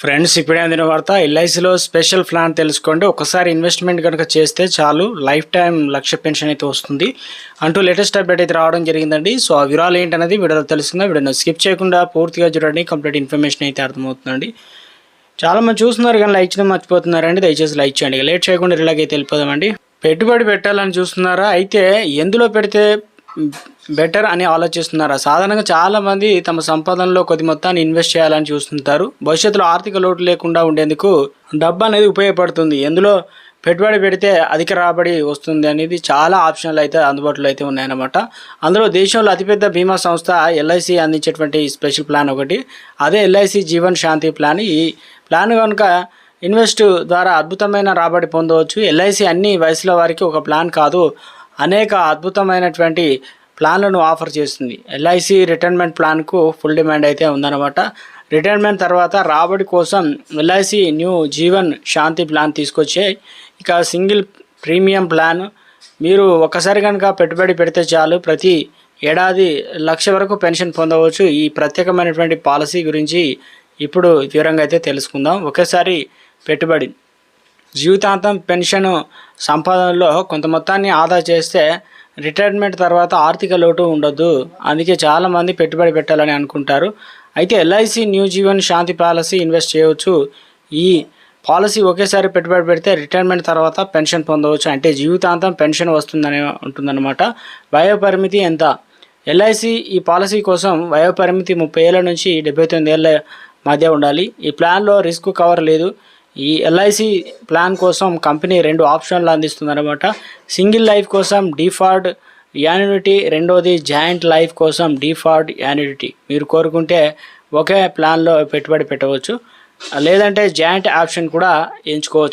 Friends ఇప్పుడే అందిన వార్త ఎల్ఐసిలో స్పెషల్ ప్లాన్ తెలుసుకోండి. ఒకసారి ఇన్వెస్ట్మెంట్ కనుక చేస్తే చాలు లైఫ్ టైం లక్ష పెన్షన్ అయితే వస్తుంది. అంటూ లేటెస్ట్ అప్డేట్ అయితే రావడం జరిగిందండి. సో ఆ వివరాలు ఏంటనేది వీడియోలో తెలుసుకుందాం. వీడియోని స్కిప్ చేయకుండా పూర్తిగా చూడండి. కంప్లీట్ ఇన్ఫర్మేషన్ అయితే అర్థమవుతుందండి. చాలా మంది చూస్తున్నారు కానీ లైక్ చేయడం మర్చిపోతున్నారండి. దయచేసి లైక్ చేయండి. లేట్ చేయకుండా ఇలాగైతే వెళ్ళిపోదామండి. పెట్టుబడి పెట్టాలని చూస్తున్నారా? అయితే ఎందులో పెడితే బెటర్ అని ఆలోచిస్తున్నారా? సాధారణంగా చాలామంది తమ సంపాదనలో కొద్ది మొత్తాన్ని ఇన్వెస్ట్ చేయాలని చూస్తుంటారు. భవిష్యత్తులో ఆర్థిక లోటు లేకుండా ఉండేందుకు డబ్బు అనేది ఉపయోగపడుతుంది. ఎందులో పెట్టుబడి పెడితే అధిక రాబడి వస్తుంది అనేది చాలా ఆప్షన్లు అయితే అందుబాటులో అయితే ఉన్నాయన్నమాట. అందులో దేశంలో అతిపెద్ద బీమా సంస్థ ఎల్ఐసి అందించేటువంటి స్పెషల్ ప్లాన్ ఒకటి. అదే ఎల్ఐసి జీవన్ శాంతి ప్లాన్. ఈ ప్లాన్ కనుక ఇన్వెస్ట్ ద్వారా అద్భుతమైన రాబడి పొందవచ్చు. ఎల్ఐసి అన్ని వయసుల వారికి ఒక ప్లాన్ కాదు. అనేక అద్భుతమైనటువంటి ప్లాన్లను ఆఫర్ చేస్తుంది. ఎల్ఐసి రిటైర్మెంట్ ప్లాన్కు ఫుల్ డిమాండ్ అయితే ఉందన్నమాట. రిటైర్మెంట్ తర్వాత రాబడి కోసం LIC new Jeevan Shanti plan తీసుకొచ్చే ఇక సింగిల్ ప్రీమియం ప్లాన్. మీరు ఒక్కసారి కనుక పెట్టుబడి పెడితే చాలు ప్రతి ఏడాది లక్ష వరకు పెన్షన్ పొందవచ్చు. ఈ ప్రత్యేకమైనటువంటి పాలసీ గురించి ఇప్పుడు వివరంగా అయితే తెలుసుకుందాం. ఒకేసారి పెట్టుబడి. జీవితాంతం పెన్షన్ సంపాదనలో కొంత మొత్తాన్ని ఆదా చేస్తే రిటైర్మెంట్ తర్వాత ఆర్థిక లోటు ఉండొద్దు అందుకే చాలామంది పెట్టుబడి పెట్టాలని అనుకుంటారు. అయితే LIC new Jeevan Shanti policy invest చేయవచ్చు. ఈ పాలసీ ఒకేసారి పెట్టుబడి పెడితే రిటైర్మెంట్ తర్వాత పెన్షన్ పొందవచ్చు. అంటే జీవితాంతం పెన్షన్ వస్తుందని ఉంటుందన్నమాట. వయోపరిమితి ఎంత? ఎల్ఐసి ఈ పాలసీ కోసం వయోపరిమితి ముప్పై ఏళ్ళ నుంచి డెబ్బై తొమ్మిది ఏళ్ళ మధ్య ఉండాలి. ఈ ప్లాన్లో రిస్క్ కవర్ లేదు. ఈ ఎల్ఐసి ప్లాన్ కోసం కంపెనీ రెండు ఆప్షన్లు అందిస్తుందన్నమాట. సింగిల్ లైఫ్ కోసం డిఫాల్ట్ యాన్యుటీ రెండోది జాయింట్ లైఫ్ కోసం డిఫాల్ట్ యాన్యుటీ. మీరు కోరుకుంటే ఒకే ప్లాన్లో పెట్టుబడి పెట్టవచ్చు. లేదంటే జాయింట్ ఆప్షన్ కూడా ఎంచుకోవచ్చు.